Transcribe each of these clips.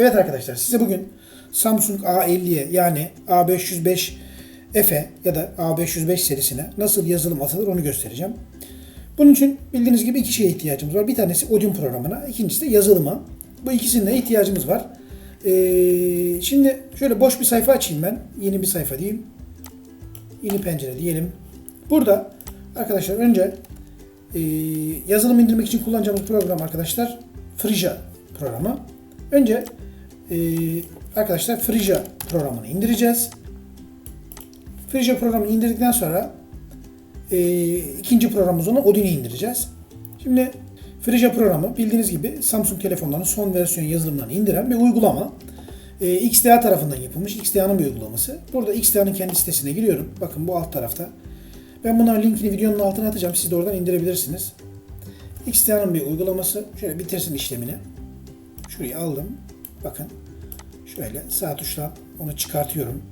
Evet arkadaşlar size bugün Samsung A50'ye yani A505 F'e ya da A505 serisine nasıl yazılım atılır onu göstereceğim. Bunun için bildiğiniz gibi iki şeye ihtiyacımız var. Bir tanesi Odin programına, ikincisi de yazılıma. Bu ikisine ihtiyacımız var. Ee, şimdi şöyle boş bir sayfa açayım ben. Yeni bir sayfa diyeyim. Yeni pencere diyelim. Burada arkadaşlar önce e, yazılım indirmek için kullanacağımız program arkadaşlar Frisia programı. Önce e, arkadaşlar Frisia programını indireceğiz. Frisia programını indirdikten sonra e, ikinci programımız olan Odin'i indireceğiz. Şimdi Frisia programı bildiğiniz gibi Samsung telefonlarının son versiyon yazılımlarını indiren bir uygulama. E, XDA tarafından yapılmış. XDA'nın bir uygulaması. Burada XDA'nın kendi sitesine giriyorum. Bakın bu alt tarafta. Ben bunların linkini videonun altına atacağım. Siz de oradan indirebilirsiniz. XDA'nın bir uygulaması. Şöyle bitirsin işlemini. Şurayı aldım. Bakın. Şöyle sağ tuşla onu çıkartıyorum.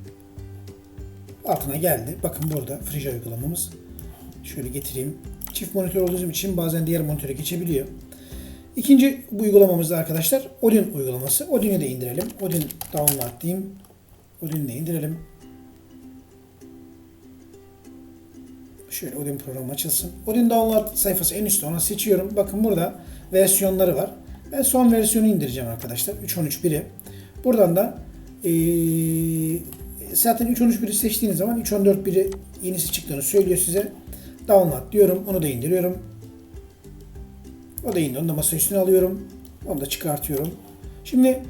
Altına geldi. Bakın burada Frisia uygulamamız. Şöyle getireyim. Çift monitör olduğu için bazen diğer monitöre geçebiliyor. İkinci bu uygulamamız da arkadaşlar Odin uygulaması. Odin'i de indirelim. Odin download diyeyim. Odin'i de indirelim. Şöyle Odin programı açılsın. Odin download sayfası en üstte onu seçiyorum. Bakın burada versiyonları var. Ben son versiyonu indireceğim arkadaşlar. 3.13.1'i. Buradan da ee, zaten 3.13.1'i seçtiğiniz zaman 3.14.1'i yenisi çıktığını söylüyor size. Download diyorum. Onu da indiriyorum. O da indi. Onu da masa üstüne alıyorum. Onu da çıkartıyorum. Şimdi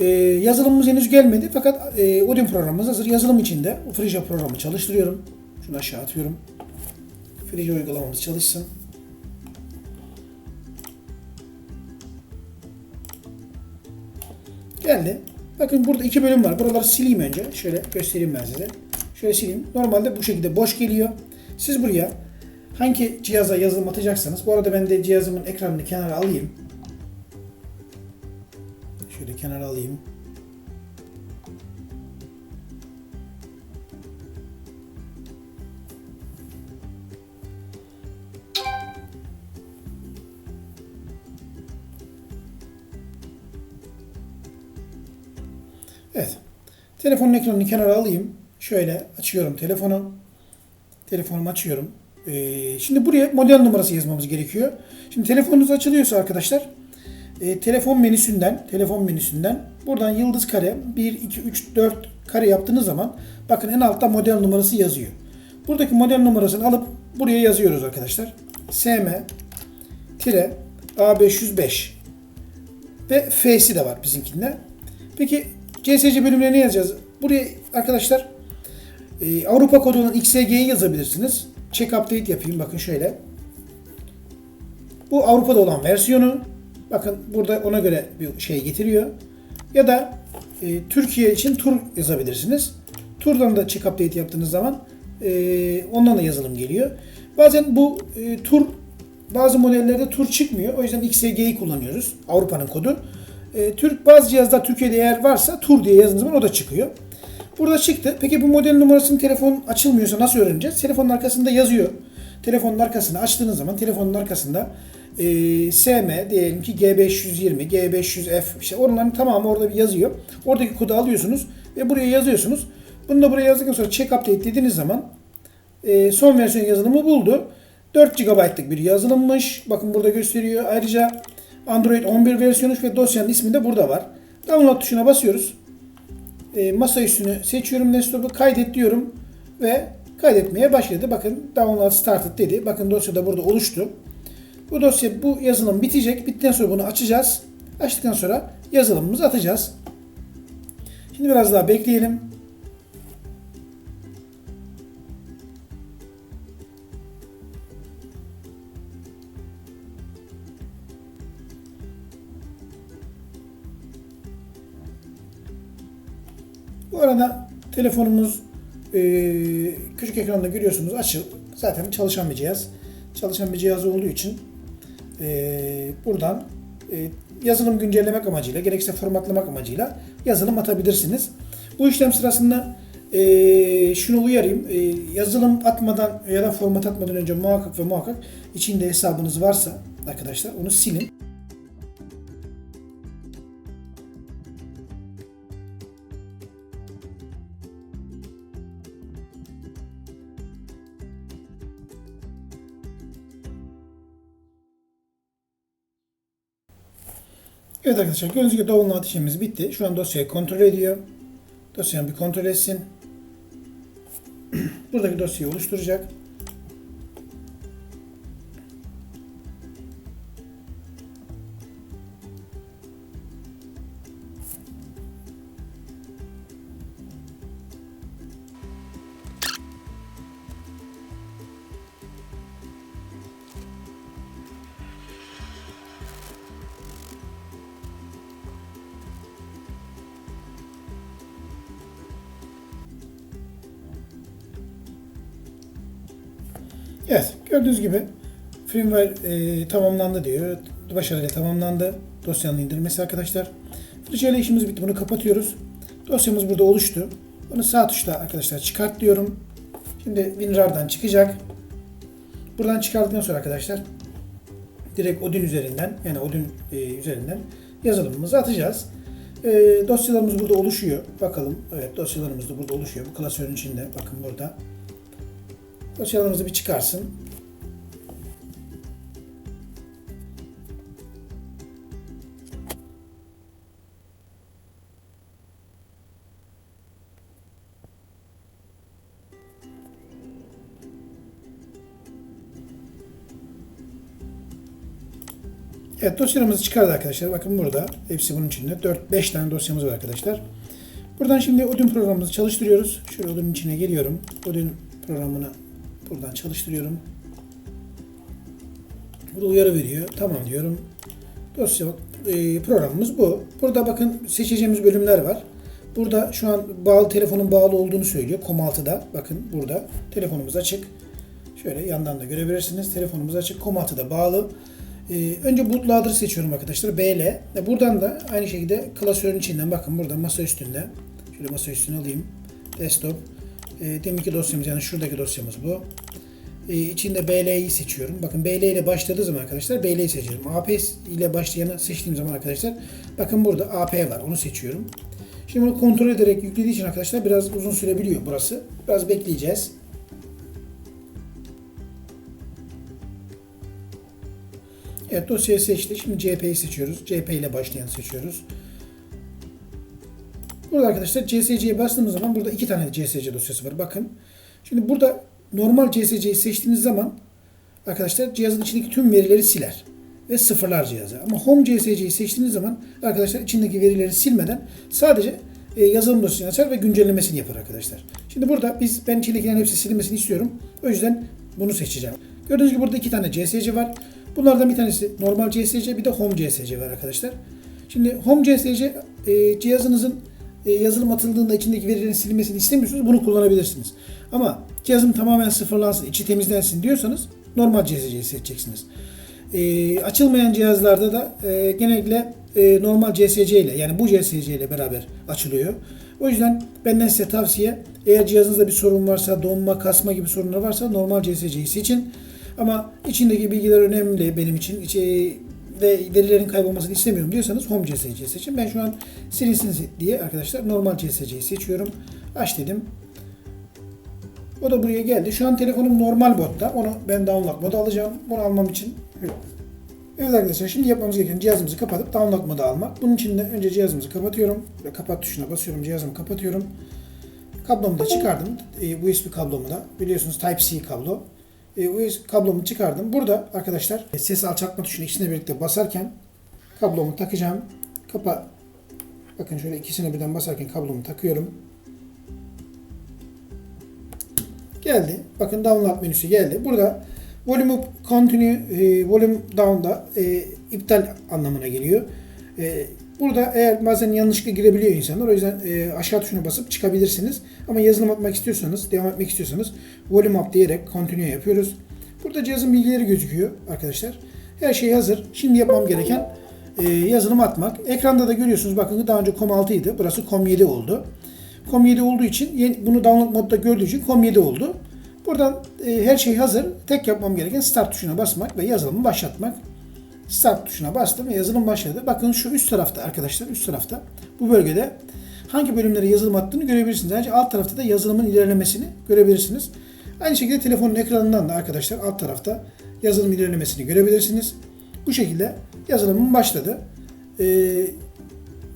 e, yazılımımız henüz gelmedi. Fakat e, Odin programımız hazır. Yazılım içinde o Frisia programı çalıştırıyorum. Şunu aşağı atıyorum. Frisia uygulamamız çalışsın. Geldi. Bakın burada iki bölüm var. Buraları sileyim önce. Şöyle göstereyim ben size. Şöyle sileyim. Normalde bu şekilde boş geliyor. Siz buraya hangi cihaza yazılım atacaksanız. Bu arada ben de cihazımın ekranını kenara alayım. Şöyle kenara alayım. Telefonun ekranını kenara alayım. Şöyle açıyorum telefonu. Telefonumu açıyorum. Ee, şimdi buraya model numarası yazmamız gerekiyor. Şimdi telefonunuz açılıyorsa arkadaşlar e, telefon menüsünden telefon menüsünden buradan yıldız kare 1 2 3 4 kare yaptığınız zaman bakın en altta model numarası yazıyor. Buradaki model numarasını alıp buraya yazıyoruz arkadaşlar. SM tire A505 ve F'si de var bizimkinde. Peki CSC bölümüne ne yazacağız? Buraya arkadaşlar e, Avrupa kodu olan XSG'yi yazabilirsiniz. Check update yapayım. Bakın şöyle. Bu Avrupa'da olan versiyonu. Bakın burada ona göre bir şey getiriyor. Ya da e, Türkiye için tur yazabilirsiniz. Turdan da check update yaptığınız zaman e, ondan da yazılım geliyor. Bazen bu e, tur bazı modellerde tur çıkmıyor. O yüzden XSG'yi kullanıyoruz. Avrupa'nın kodu. E, Türk bazı cihazda Türkiye'de eğer varsa tur diye yazdığınız zaman o da çıkıyor. Burada çıktı. Peki bu model numarasını telefon açılmıyorsa nasıl öğreneceğiz? Telefonun arkasında yazıyor. Telefonun arkasını açtığınız zaman telefonun arkasında e, SM diyelim ki G520, G500F işte onların tamamı orada bir yazıyor. Oradaki kodu alıyorsunuz ve buraya yazıyorsunuz. Bunu da buraya yazdıktan sonra check update dediğiniz zaman e, son versiyon yazılımı buldu. 4 GB'lık bir yazılımmış. Bakın burada gösteriyor. Ayrıca Android 11 versiyonu ve dosyanın ismi de burada var. Download tuşuna basıyoruz. E, masa üstünü seçiyorum desktopu. Kaydet diyorum ve kaydetmeye başladı. Bakın download started dedi. Bakın dosya da burada oluştu. Bu dosya bu yazılım bitecek. Bittikten sonra bunu açacağız. Açtıktan sonra yazılımımızı atacağız. Şimdi biraz daha bekleyelim. Bu arada telefonumuz e, küçük ekranda görüyorsunuz açık. Zaten çalışan bir cihaz. Çalışan bir cihaz olduğu için e, buradan e, yazılım güncellemek amacıyla gerekse formatlamak amacıyla yazılım atabilirsiniz. Bu işlem sırasında e, şunu uyarayım. E, yazılım atmadan ya da format atmadan önce muhakkak ve muhakkak içinde hesabınız varsa arkadaşlar onu silin. Evet arkadaşlar gördüğünüz gibi download işlemimiz bitti. Şu an dosyayı kontrol ediyor. Dosyayı bir kontrol etsin. Buradaki dosyayı oluşturacak. Evet, gördüğünüz gibi firmware e, tamamlandı diyor. Başarıyla tamamlandı. Dosyanın indirmesi arkadaşlar. Fırçayla işimiz bitti. Bunu kapatıyoruz. Dosyamız burada oluştu. Bunu sağ tuşla arkadaşlar çıkart diyorum. Şimdi WinRAR'dan çıkacak. Buradan çıkardıktan sonra arkadaşlar direkt Odin üzerinden yani Odin e, üzerinden yazılımımızı atacağız. E, dosyalarımız burada oluşuyor. Bakalım. Evet dosyalarımız da burada oluşuyor. Bu klasörün içinde. Bakın burada. Dosyalarımızı bir çıkarsın. Evet dosyalarımızı çıkardı arkadaşlar. Bakın burada. Hepsi bunun içinde. 4-5 tane dosyamız var arkadaşlar. Buradan şimdi Odin programımızı çalıştırıyoruz. Şöyle Odin'in içine geliyorum. Odin programını buradan çalıştırıyorum. Burada uyarı veriyor. Tamam diyorum. Dosya e, programımız bu. Burada bakın seçeceğimiz bölümler var. Burada şu an bağlı telefonun bağlı olduğunu söylüyor. COM6'da bakın burada telefonumuz açık. Şöyle yandan da görebilirsiniz. Telefonumuz açık. COM6'da bağlı. Ee, önce bootloader seçiyorum arkadaşlar. BL. E, buradan da aynı şekilde klasörün içinden bakın burada masa üstünde. Şöyle masa üstüne alayım. Desktop. E, deminki dosyamız yani şuradaki dosyamız bu. E, içinde BL'yi seçiyorum. Bakın BL ile başladığı zaman arkadaşlar BL'yi seçiyorum. AP ile başlayanı seçtiğim zaman arkadaşlar bakın burada AP var. Onu seçiyorum. Şimdi bunu kontrol ederek yüklediği için arkadaşlar biraz uzun sürebiliyor burası. Biraz bekleyeceğiz. Evet dosyayı seçti. Şimdi CP'yi seçiyoruz. CP ile başlayan seçiyoruz. Burada arkadaşlar CSC'ye bastığımız zaman burada iki tane CSC dosyası var. Bakın. Şimdi burada normal CSC'yi seçtiğiniz zaman arkadaşlar cihazın içindeki tüm verileri siler. Ve sıfırlar cihazı. Ama Home CSC'yi seçtiğiniz zaman arkadaşlar içindeki verileri silmeden sadece e, yazılım dosyasını açar ve güncellemesini yapar arkadaşlar. Şimdi burada biz ben içindekilerin hepsi silinmesini istiyorum. O yüzden bunu seçeceğim. Gördüğünüz gibi burada iki tane CSC var. Bunlardan bir tanesi normal CSC bir de Home CSC var arkadaşlar. Şimdi Home CSC e, cihazınızın e, yazılım atıldığında içindeki verilerin silinmesini istemiyorsunuz. Bunu kullanabilirsiniz. Ama cihazım tamamen sıfırlansın, içi temizlensin diyorsanız normal CSC'yi seçeceksiniz. E, açılmayan cihazlarda da e, genellikle e, normal CSC ile yani bu CSC ile beraber açılıyor. O yüzden benden size tavsiye eğer cihazınızda bir sorun varsa, donma, kasma gibi sorunlar varsa normal CSC'yi seçin. Ama içindeki bilgiler önemli benim için. İçi, ve verilerin kaybolmasını istemiyorum diyorsanız Home CSC'yi seçin. Ben şu an silinsin diye arkadaşlar normal CSC'yi seçiyorum. Aç dedim. O da buraya geldi. Şu an telefonum normal botta. Onu ben download modu alacağım. Bunu almam için Evet arkadaşlar şimdi yapmamız gereken cihazımızı kapatıp download modu almak. Bunun için de önce cihazımızı kapatıyorum. Ve kapat tuşuna basıyorum. Cihazımı kapatıyorum. Kablomu da çıkardım. E, USB kablomu da. Biliyorsunuz Type-C kablo. E, kablomu çıkardım. Burada arkadaşlar e, ses alçaltma tuşuna ikisini birlikte basarken kablomu takacağım. Kapa Bakın şöyle ikisini birden basarken kablomu takıyorum. Geldi. Bakın download menüsü geldi. Burada volume up, continue, e, volume down'da e, iptal anlamına geliyor. E, burada eğer bazen yanlışlıkla girebiliyor insanlar. O yüzden e, aşağı tuşuna basıp çıkabilirsiniz. Ama yazılım atmak istiyorsanız, devam etmek istiyorsanız volume up diyerek continue yapıyoruz. Burada cihazın bilgileri gözüküyor arkadaşlar. Her şey hazır. Şimdi yapmam gereken e, yazılım atmak. Ekranda da görüyorsunuz bakın daha önce COM6 idi. Burası COM7 oldu. COM7 olduğu için bunu download modda gördüğü için COM7 oldu. Buradan e, her şey hazır. Tek yapmam gereken start tuşuna basmak ve yazılımı başlatmak. Start tuşuna bastım ve yazılım başladı. Bakın şu üst tarafta arkadaşlar üst tarafta bu bölgede hangi bölümlere yazılım attığını görebilirsiniz. Ayrıca alt tarafta da yazılımın ilerlemesini görebilirsiniz. Aynı şekilde telefonun ekranından da arkadaşlar alt tarafta yazılım ilerlemesini görebilirsiniz. Bu şekilde yazılımım başladı. e,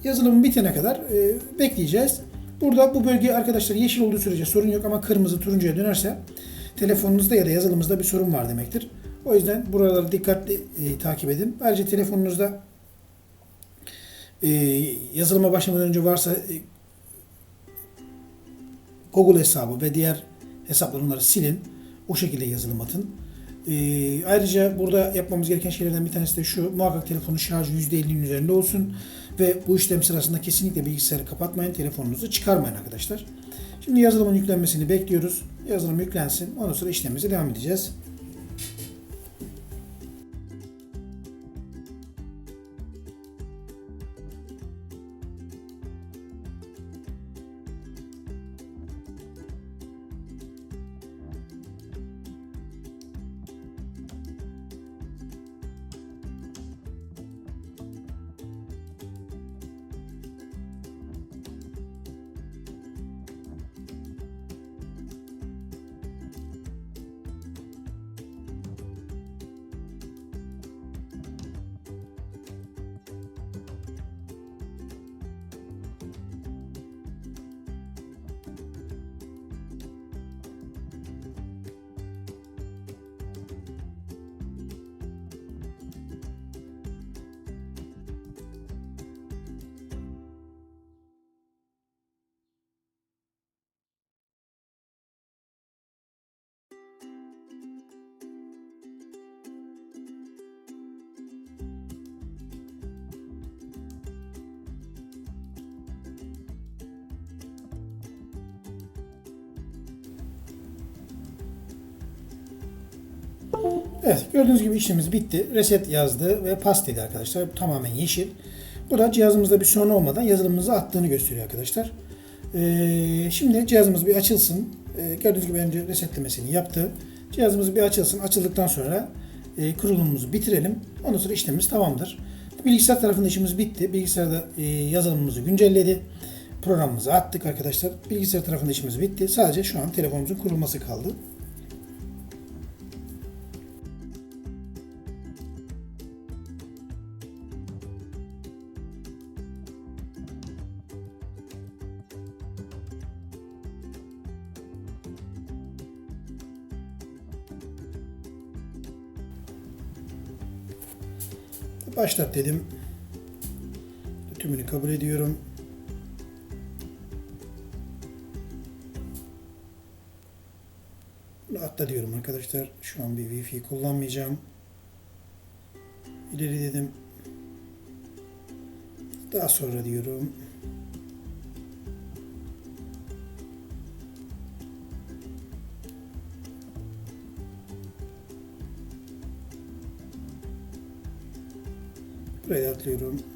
yazılım bitene kadar e, bekleyeceğiz. Burada bu bölge arkadaşlar yeşil olduğu sürece sorun yok ama kırmızı turuncuya dönerse telefonunuzda ya da yazılımınızda bir sorun var demektir. O yüzden buraları dikkatli e, takip edin. Ayrıca telefonunuzda e, yazılıma başlamadan önce varsa e, Google hesabı ve diğer hesapları silin. O şekilde yazılım atın. Ee, ayrıca burada yapmamız gereken şeylerden bir tanesi de şu. Muhakkak telefonun şarjı %50'nin üzerinde olsun. Ve bu işlem sırasında kesinlikle bilgisayarı kapatmayın. Telefonunuzu çıkarmayın arkadaşlar. Şimdi yazılımın yüklenmesini bekliyoruz. Yazılım yüklensin. Ondan sonra işlemimize devam edeceğiz. Evet gördüğünüz gibi işlemimiz bitti. Reset yazdı ve pas dedi arkadaşlar. Tamamen yeşil. Bu da cihazımızda bir sorun olmadan yazılımımızı attığını gösteriyor arkadaşlar. Ee, şimdi cihazımız bir açılsın. Ee, gördüğünüz gibi önce resetlemesini yaptı. Cihazımız bir açılsın. Açıldıktan sonra e, kurulumumuzu bitirelim. Ondan sonra işlemimiz tamamdır. Bilgisayar tarafında işimiz bitti. Bilgisayarda e, yazılımımızı güncelledi. Programımızı attık arkadaşlar. Bilgisayar tarafında işimiz bitti. Sadece şu an telefonumuzun kurulması kaldı. Başlat dedim. Tümünü kabul ediyorum. Atla diyorum arkadaşlar. Şu an bir Wi-Fi kullanmayacağım. İleri dedim. Daha sonra diyorum. Buraya atlıyorum.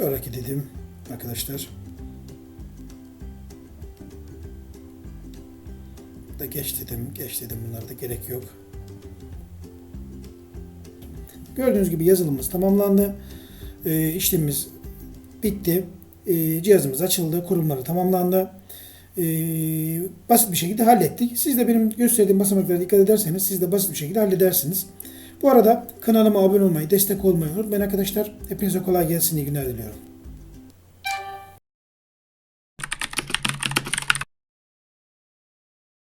Sonraki dedim arkadaşlar. Da geç dedim, geç dedim bunlarda gerek yok. Gördüğünüz gibi yazılımımız tamamlandı. E, işlemimiz bitti. E, cihazımız açıldı, kurumları tamamlandı. E, basit bir şekilde hallettik. Siz de benim gösterdiğim basamaklara dikkat ederseniz siz de basit bir şekilde halledersiniz. Bu arada kanalıma abone olmayı, destek olmayı unutmayın arkadaşlar. Hepinize kolay gelsin, iyi günler diliyorum.